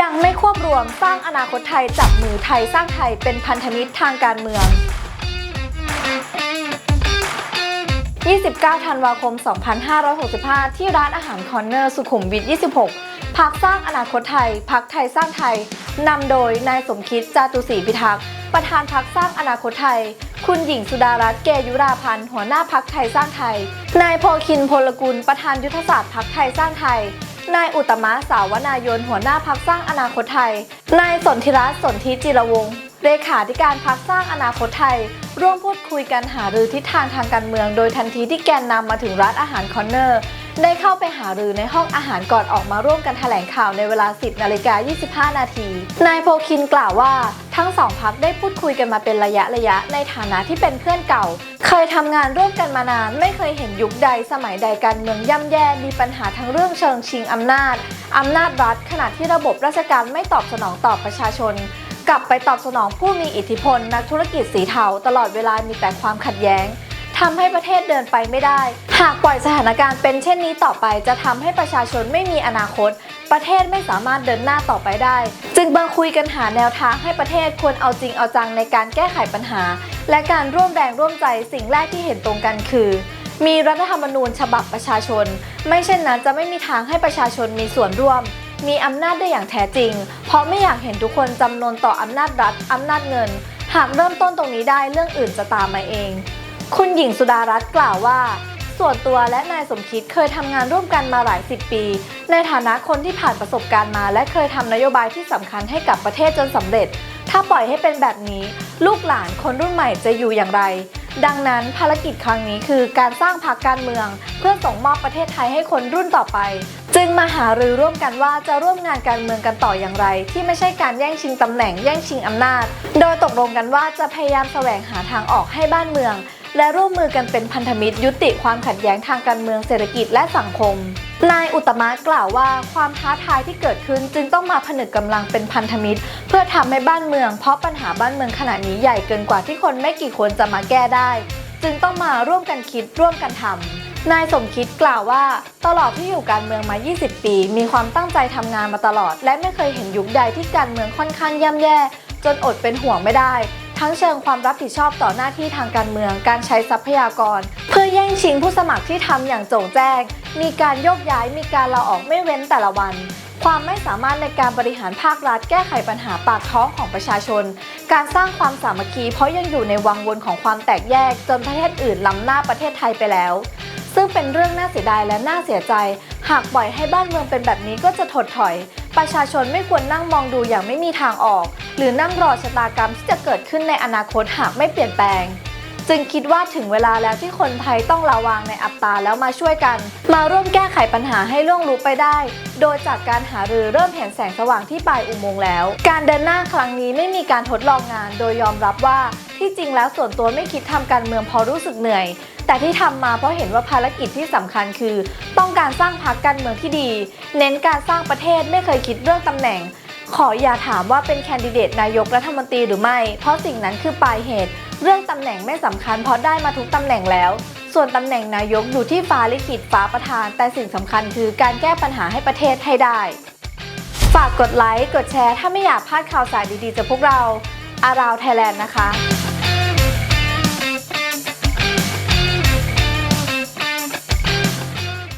ยังไม่ควบรวมสร้างอนาคตไทยจับมือไทยสร้างไทยเป็นพันธมิตรทางการเมือง 29 ธันวาคม 2565 ที่ร้านอาหารคอนเนอร์สุขุมวิท 26 พักสร้างอนาคตไทย พักไทยสร้างไทย นำโดยนายสมคิดจาตุศรีพิทักษ์ ประธานพักสร้างอนาคตไทย คุณหญิงสุดารัตน์เกยุราพันธ์ หัวหน้าพักไทยสร้างไทย นายโพคินพลกุล ประธานยุทธศาสตร์พักไทยสร้างไทย นายอุตมะสาวนายนหัวหน้าพักสร้างอนาคตไทย นายสนธิรัตน์สนธิจิรวงศ์เลขาธิการพักสร้างอนาคตไทย ร่วมพูดคุยกันหารือทิศทางทางการเมือง โดยทันทีที่แกนนำมาถึงร้านอาหารคอนเนอร์ ได้เข้าไปหารือในห้องอาหารก่อนออกมาร่วมกันแถลงข่าวในเวลา 10นาฬิกา25 นาที นายโพคินกล่าวว่า ทั้งสองพักได้พูดคุยกันมาเป็นระยะระยะในฐานะที่เป็นเพื่อนเก่า เคยทำงานร่วมกันมานาน ไม่เคยเห็นยุคใดสมัยใดการเมืองย่ำแย่มีปัญหาทั้งเรื่องเชิงชิงอำนาจอำนาจรัฐ ขณะที่ระบบราชการไม่ตอบสนองต่อประชาชน กลับไปตอบสนองผู้มีอิทธิพลนักธุรกิจสีเทาตลอดเวลามีแต่ความขัดแย้ง ทำให้ประเทศเดินไปไม่ได้ หากปล่อยสถานการณ์เป็นเช่นนี้ต่อไป จะทำให้ประชาชนไม่มีอนาคต ประเทศไม่สามารถเดินหน้าต่อไปได้ จึงบังคุยกันหาแนวทางให้ประเทศควรเอาจริงเอาจังในการแก้ไขปัญหา และการร่วมแรงร่วมใจสิ่งแรกที่เห็นตรงกันคือ มีรัฐธรรมนูญฉบับประชาชน ไม่เช่นนั้นจะไม่มีทางให้ประชาชนมีส่วนร่วมมีอำนาจได้อย่างแท้จริง เพราะไม่อยากเห็นทุกคนจำนนต่ออำนาจรัฐ อำนาจเงิน หากเริ่มต้นตรงนี้ได้เรื่องอื่นจะตามมาเอง คุณหญิงสุดารัตน์กล่าวว่า ส่วนตัวและนายสมคิดเคยทำงานร่วมกันมาหลายสิบปี ในฐานะคนที่ผ่านประสบการณ์มา และเคยทำนโยบายที่สำคัญให้กับประเทศจนสำเร็จ ถ้าปล่อยให้เป็นแบบนี้ ลูกหลานคนรุ่นใหม่จะอยู่อย่างไร ดังนั้นภารกิจครั้งนี้คือการสร้างพรรคการเมือง เพื่อส่งมอบประเทศไทยให้คนรุ่นต่อไป จึงมาหารือร่วมกันว่าจะร่วมงานการเมืองกันต่ออย่างไร ที่ไม่ใช่การแย่งชิงตำแหน่งแย่งชิงอำนาจ โดยตกลงกันว่าจะพยายามแสวงหาทางออกให้บ้านเมือง และร่วมมือกันเป็นพันธมิตรยุติความขัดแย้งทางการเมืองเศรษฐกิจและสังคม นายอุตมะกล่าวว่าความท้าทายที่เกิดขึ้นจึงต้องมาผนึกกำลังเป็นพันธมิตร เพื่อทำให้บ้านเมือง เพราะปัญหาบ้านเมืองขณะนี้ใหญ่เกินกว่าที่คนไม่กี่คนจะมาแก้ได้ จึงต้องมาร่วมกันคิดร่วมกันทำนายสมคิดกล่าวว่า ตลอดที่อยู่การเมืองมา 20 ปี มีความตั้งใจทำงานมาตลอด และไม่เคยเห็นยุคใดที่การเมืองค่อนข้างย่ำแย่ จนอดเป็นห่วงไม่ได้ ทั้งเชิงความรับผิดชอบต่อหน้าที่ทางการเมือง การใช้ทรัพยากร เพื่อแย่งชิงผู้สมัครที่ทำอย่างโจ่งแจ้ง มีการโยกย้ายมีการลาออกไม่เว้นแต่ละวันความไม่สามารถในการบริหารภาครัฐแก้ไขปัญหาปากท้องของประชาชน การสร้างความสามัคคีเพราะยังอยู่ในวังวนของความแตกแยก จนประเทศอื่นล้ำหน้าประเทศไทยไปแล้ว ซึ่งเป็นเรื่องน่าเสียดายและน่าเสียใจ หากปล่อยให้บ้านเมืองเป็นแบบนี้ก็จะถดถอย ประชาชนไม่ควรนั่งมองดูอย่างไม่มีทางออก หรือนั่งรอชะตากรรมที่จะเกิดขึ้นในอนาคตหากไม่เปลี่ยนแปลง จึงคิดว่าถึงเวลาแล้วที่คนไทยต้องระวังในอัตราแล้วมาช่วยกัน มาร่วมแก้ไขปัญหาให้ล่วงรู้ไปได้ โดยจากการหารือเริ่มเห็นแสงสว่างที่ปลายอุโมงค์แล้ว การเดินหน้าครั้งนี้ไม่มีการทดลองงาน โดยยอมรับว่าที่จริงแล้วส่วนตัวไม่คิดทำการเมืองเพราะรู้สึกเหนื่อย แต่ที่ทำมาเพราะเห็นว่าภารกิจที่สำคัญคือ ต้องการสร้างพรรคการเมืองที่ดี เน้นการสร้างประเทศไม่เคยคิดเรื่องตำแหน่งขออย่าถามว่าเป็นแคนดิเดตนายกรัฐมนตรีหรือไม่ เพราะสิ่งนั้นคือปลายเหตุ เรื่องตำแหน่งไม่สำคัญเพราะได้มาทุกตำแหน่งแล้ว ส่วนตำแหน่งนายกอยู่ที่ฟ้าลิขิตฟ้าประธาน แต่สิ่งสำคัญคือการแก้ปัญหาให้ประเทศให้ได้ ฝากกดไลค์ กดแชร์ ถ้าไม่อยากพลาดข่าวสารดีๆจากพวกเรา อาราวไทยแลนด์นะคะ